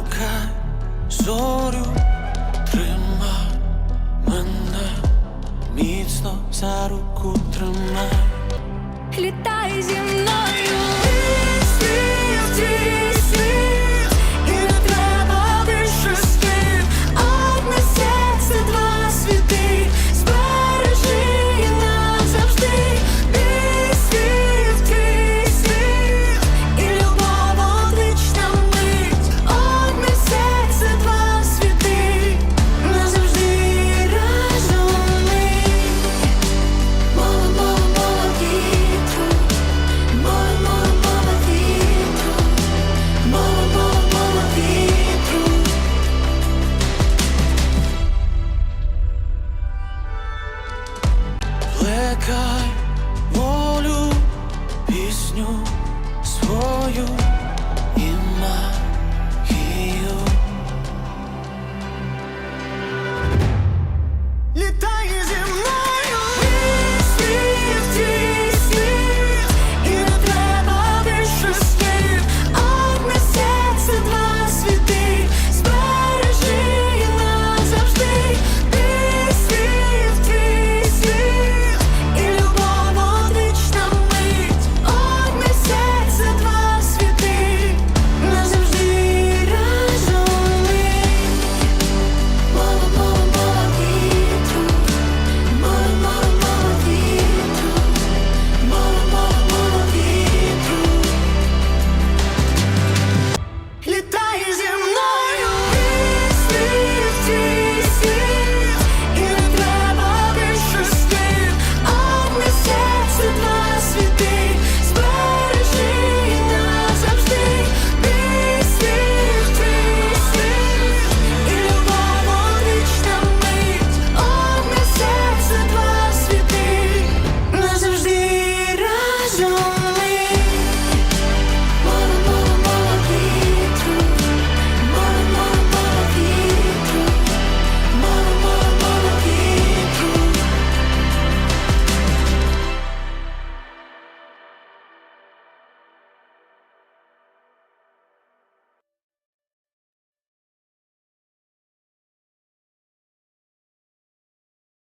шукай зорю, тримай мене, міцно за руку тримай, літай зі мною. 开。